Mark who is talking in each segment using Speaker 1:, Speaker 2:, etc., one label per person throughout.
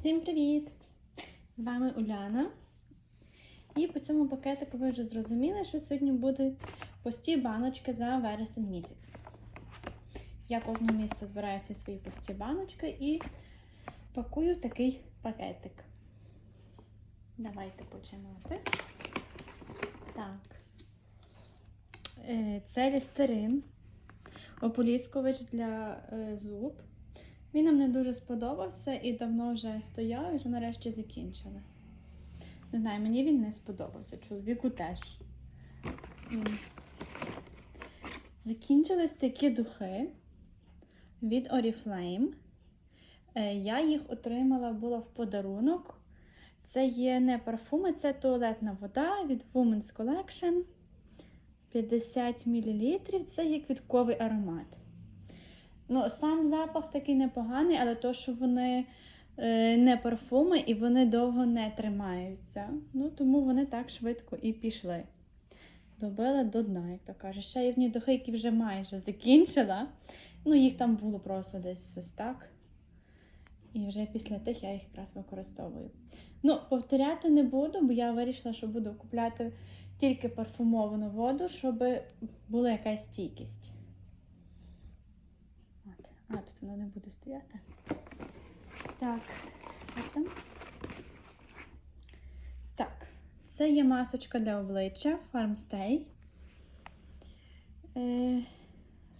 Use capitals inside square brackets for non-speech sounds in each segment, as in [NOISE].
Speaker 1: Всім привіт! З вами Уляна. І по цьому пакетику ви вже зрозуміли, що сьогодні будуть пусті баночки за вересень місяць. Я кожного місяця збираю всі свої пусті баночки і пакую такий пакетик. Давайте починати. Так. Е, Це лістерин, ополіскувач для е, зуб. Він нам не дуже сподобався і давно вже стояв і вже нарешті закінчили. Не знаю, мені він не сподобався, чоловіку теж. Закінчились такі духи від Oriflame. Е, Я їх отримала була в подарунок. Це є не парфуми, це туалетна вода від Women's Collection. 50 мл. Це є квітковий аромат. Ну, сам запах такий непоганий, але то, що вони е, не парфуми і вони довго не тримаються. Ну, тому вони так швидко і пішли. Добила до дна, як то каже. Ще є в ній духи, вже майже закінчила. Ну, їх там було просто десь ось так. І вже після тих я їх якраз використовую. Ну, повторяти не буду, бо я вирішила, що буду купляти тільки парфумовану воду, щоб була якась стійкість. А, тут воно не буде стояти. Так, там. Так, це є масочка для обличчя Farmstay. Е,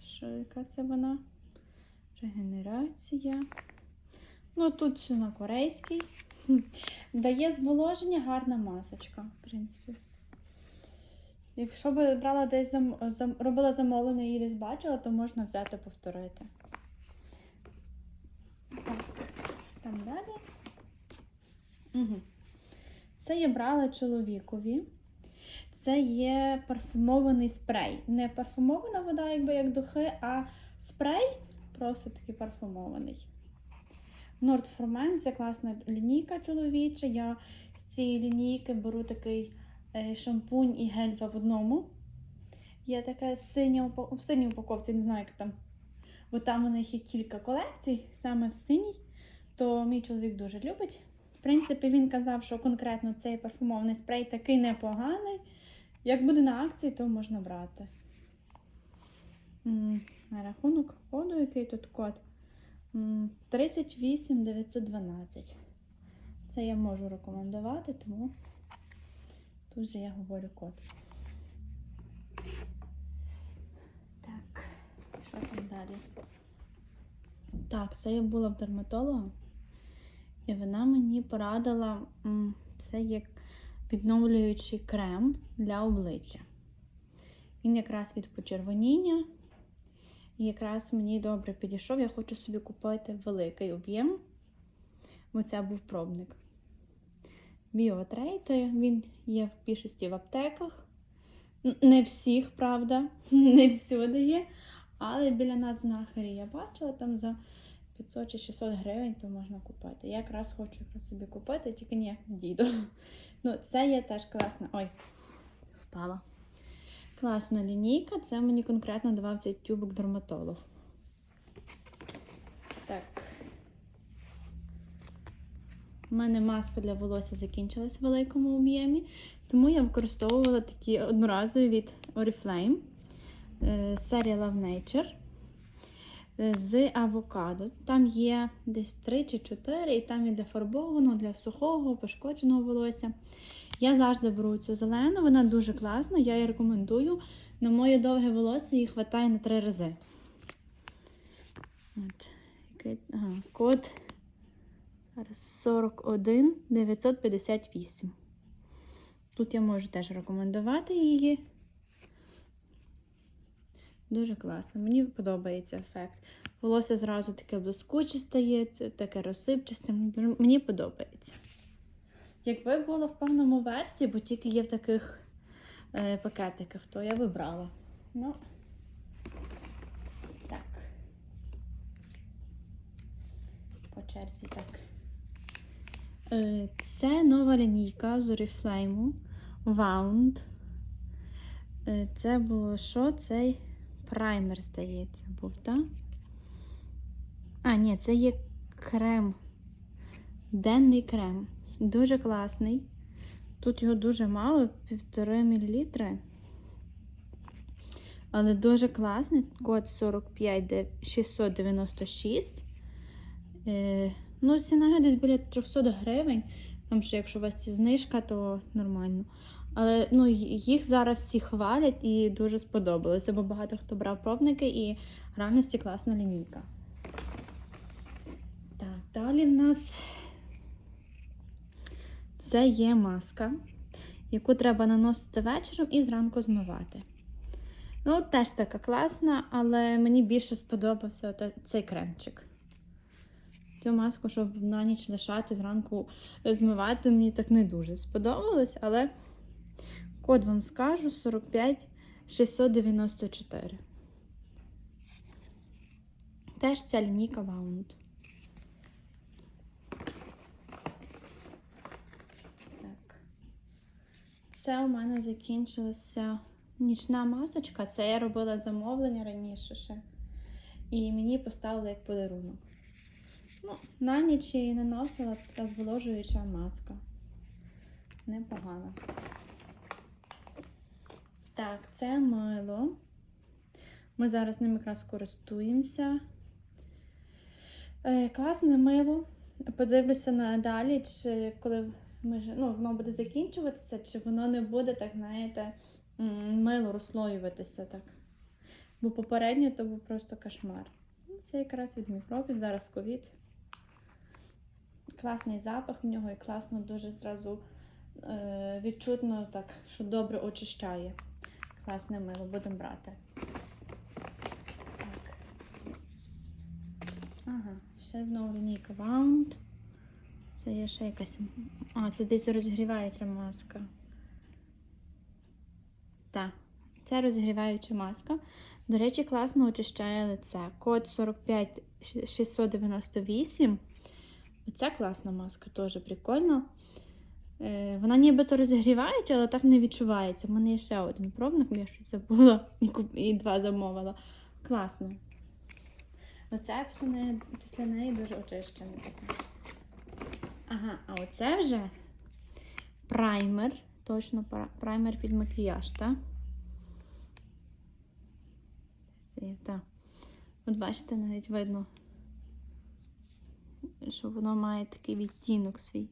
Speaker 1: що, яка це вона? Регенерація. Ну, тут все на корейській. [LAUGHS] Дає зволоження, гарна масочка, в принципі. Якщо би брала десь зам... зам- робила замовлення і десь бачила, то можна взяти повторити. Так, там далі. Угу. Це я брала чоловікові. Це є парфумований спрей. Не парфумована вода, якби як духи, а спрей просто такий парфумований. Nord for це класна лінійка чоловіча. Я з цієї лінійки беру такий е, шампунь і гель два в одному. Є така синя в синій упаковці, не знаю, як там. Бо там у них є кілька колекцій, саме в синій, то мій чоловік дуже любить. В принципі, він казав, що конкретно цей парфумований спрей такий непоганий. Як буде на акції, то можна брати. На рахунок коду, який тут код? М, 38 912. Це я можу рекомендувати, тому тут же я говорю код. Так, що там далі? Так, це я була в дерматолога, і вона мені порадила це як відновлюючий крем для обличчя. Він якраз від почервоніння. І якраз мені добре підійшов. Я хочу собі купити великий об'єм, бо це був пробник. Біотрейти, він є в більшості в аптеках. Не всіх, правда, [LAUGHS] не всюди є. Але біля нас в знахарі я бачила там за 500 чи 600 гривень, то можна купити. Я якраз хочу якраз собі купити, тільки ніяк не дійду. Ну, це є теж класна. Ой, впала. Класна лінійка, це мені конкретно давав цей тюбик дерматолог. Так. У мене маска для волосся закінчилась в великому об'ємі, тому я використовувала такі одноразові від Oriflame е, серія Love Nature з авокадо. Там є десь 3 чи 4, і там іде фарбовано для сухого, пошкодженого волосся. Я завжди беру цю зелену, вона дуже класна, я її рекомендую. На моє довге волосся її вистачає на 3 рази. От. Ага, код зараз 41 958. Тут я можу теж рекомендувати її. Дуже класно. Мені подобається ефект. Волосся зразу таке блискуче стається, таке розсипчасте. Мені подобається. Якби було в повному версії, бо тільки є в таких е, пакетиках, то я вибрала. Ну, так. По черзі так. Е, це нова лінійка з Oriflame Wound. Е, це було що? Цей праймер, здається, був, так? А, ні, це є крем денний крем. Дуже класний. Тут його дуже мало, півтори мл. Але дуже класний. Код 45696. Е, ну, ціна десь біля 300 гривень. Тому що якщо у вас є знижка, то нормально. Але ну, їх зараз всі хвалять і дуже сподобалося, бо багато хто брав пробники і реальності класна лінійка. Так, далі в нас це є маска, яку треба наносити вечором і зранку змивати. Ну, теж така класна, але мені більше сподобався цей кремчик. Цю маску, щоб на ніч лишати, зранку змивати, мені так не дуже сподобалось, але код вам скажу 45 694. Теж ця лінійка Wound. Так. Це у мене закінчилася нічна масочка. Це я робила замовлення раніше ще. І мені поставили як подарунок. Ну, на ніч я її наносила така зволожуюча маска. Непогано. Так, це мило. Ми зараз ним якраз користуємося. Е, класне мило. Подивлюся надалі, чи коли ми, ну, воно буде закінчуватися, чи воно не буде, так, знаєте, мило розслоюватися так. Бо попередньо то був просто кошмар. Це якраз від мікробів, зараз ковід. Класний запах в нього і класно дуже зразу е, відчутно так, що добре очищає. Класне мило, будемо брати. Так. Ага, ще знову лінійка Wound. Це є ще якась. А, це десь розігріваюча маска. Так, це розігріваюча маска. До речі, класно очищає лице. Код 45698. Оця класна маска, теж прикольно. Е, Вона нібито розігрівається, але так не відчувається. У мене є ще один пробник, я щось забула [LAUGHS] і, куп- і два замовила. Класно. Оце після неї, дуже очищене. Ага, а оце вже праймер. Точно праймер під макіяж, так? Це є, так. От бачите, навіть видно, що воно має такий відтінок свій.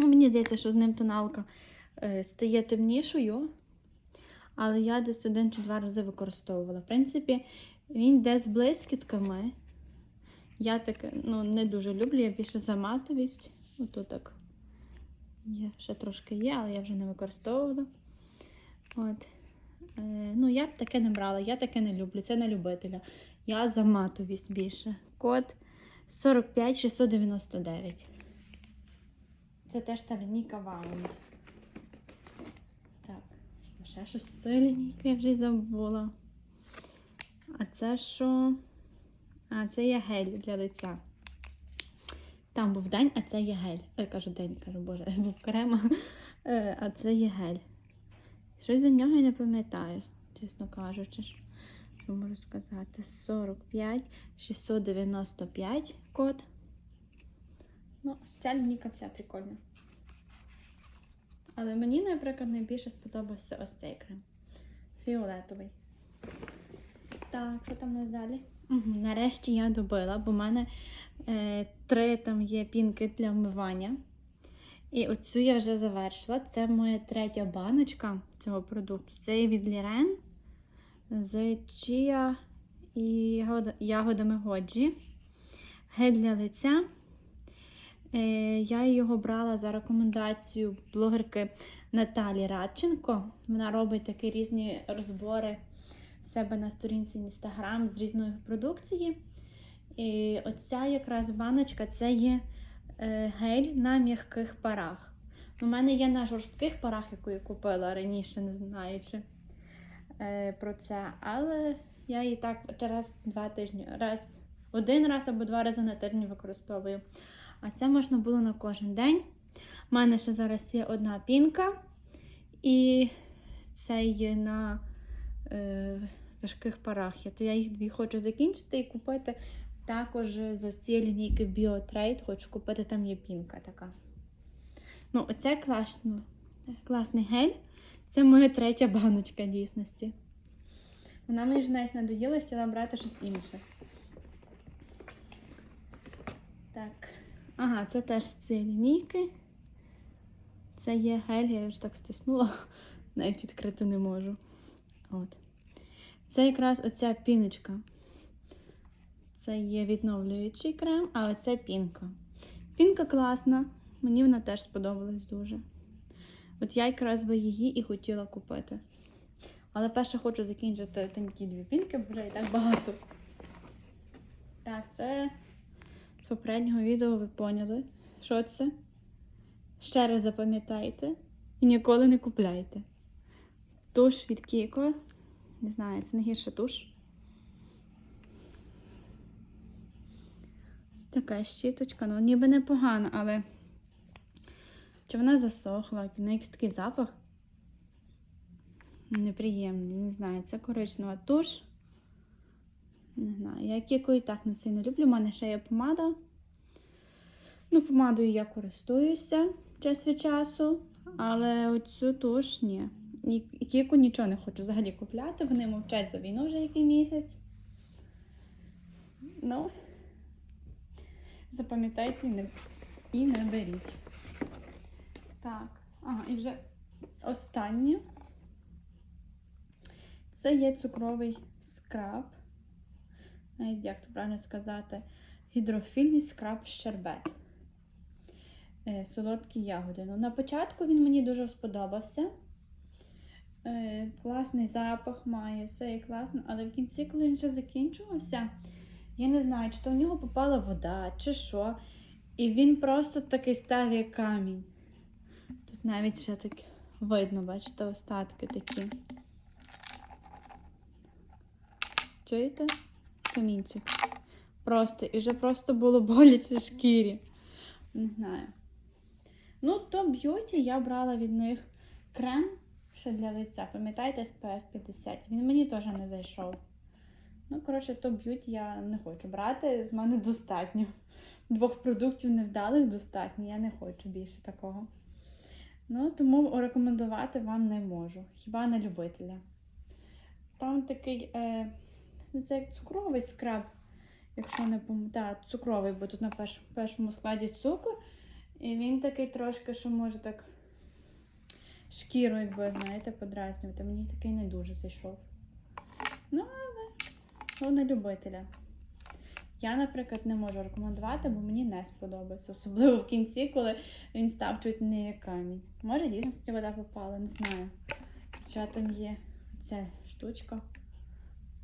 Speaker 1: Ну, мені здається, що з ним тоналка е, стає темнішою, але я десь один чи два рази використовувала. В принципі, він йде з блискітками. Я так ну, не дуже люблю, я більше за матовість. Ото так є, ще трошки є, але я вже не використовувала. От. Е, ну, я б таке не брала, я таке не люблю, це не любителя. Я за матовість більше. Код 45699. Це теж та лінійка Wound. Так, ще щось з тої лінійки я вже забула. А це що? А, це є гель для лиця. Там був день, а це є гель. Ой, кажу день, кажу, боже, [LAUGHS] був крема, Е, а це є гель. Щось за нього я не пам'ятаю, чесно кажучи. Що можу сказати? 45 695 код. Ну, ця лінійка вся прикольна. Але мені, наприклад, найбільше сподобався ось цей крем. Фіолетовий. Так, що там у нас далі? Угу, нарешті я добила, бо в мене е, три там є пінки для вмивання. І оцю я вже завершила. Це моя третя баночка цього продукту. Це є від Лірен з чія і ягодами годжі. Гель для лиця. Е, я його брала за рекомендацією блогерки Наталі Радченко. Вона робить такі різні розбори в себе на сторінці Instagram з різної продукції. І оця якраз баночка це є е, гель на м'яких парах. У мене є на жорстких парах, яку я купила раніше, не знаючи е, про це. Але я її так раз два тижні, раз, один раз або два рази на тиждень використовую. А це можна було на кожен день. У мене ще зараз є одна пінка, і це є на е, важких парах. Я, то я їх дві хочу закінчити і купити також з цієї лінійки BioTrade хочу купити, там є пінка така. Ну, оце класно, класний гель. Це моя третя баночка дійсності. Вона мені ж навіть надоїла, я хотіла брати щось інше. Так. Ага, це теж з цієї лінійки. Це є гель, я вже так стиснула, [LAUGHS] навіть відкрити не можу. От. Це якраз оця піночка. Це є відновлюючий крем, а оце пінка. Пінка класна, мені вона теж сподобалась дуже. От я якраз би її і хотіла купити. Але перше хочу закінчити тонкі дві пінки, бо вже і так багато. Так, це попереднього відео ви поняли, що це. Ще раз запам'ятайте і ніколи не купляйте. Туш від Кіко. Не знаю, це найгірша туш. Ось Така щіточка, ну ніби непогана, але чи вона засохла, в неї якийсь такий запах. Неприємний, не знаю, це коричнева туш. Не знаю, я Кіко і так не сильно люблю. У мене ще є помада. Ну, помадою я користуюся час від часу, але оцю туш ні. І Кіку нічого не хочу взагалі купляти. Вони мовчать за війну вже який місяць. Ну, запам'ятайте і не, і не беріть. Так, ага, і вже останнє. Це є цукровий скраб. Як то правильно сказати, гідрофільний скраб щербет. Е, Солодкі ягоди. Ну, на початку він мені дуже сподобався. Е, Класний запах має, все є класно, але в кінці, коли він вже закінчувався, я не знаю, чи то в нього попала вода, чи що. І він просто такий став як камінь. Тут навіть ще так видно, бачите, остатки такі. Чуєте? Камінчик. Просто, і вже просто було боляче шкірі. Не знаю. Ну, то б'юті я брала від них крем ще для лиця. Пам'ятаєте, SPF 50. Він мені теж не зайшов. Ну, коротше, то б'юті я не хочу брати. З мене достатньо. Двох продуктів невдалих достатньо. Я не хочу більше такого. Ну, тому рекомендувати вам не можу. Хіба на любителя. Там такий е, це як цукровий скраб, якщо не пам'ятаю, цукровий, бо тут на перш, першому складі цукор. І він такий трошки, що може так шкіру, якби, знаєте, подразнювати. Мені такий не дуже зайшов. Ну, але на любителя. Я, наприклад, не можу рекомендувати, бо мені не сподобався. Особливо в кінці, коли він став чуть не як камінь. Може, дійсно вода попала, не знаю. Хоча там є ця штучка,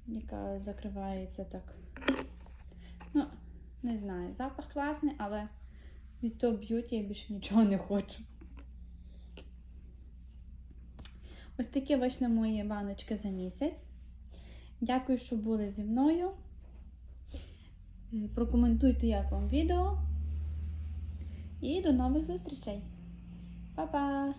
Speaker 1: яка закривається так. Ну, не знаю. Запах класний, але від того б'юті я більше нічого не хочу. Ось такі вийшли мої баночки за місяць. Дякую, що були зі мною. Прокоментуйте, як вам відео. І до нових зустрічей. Па-па!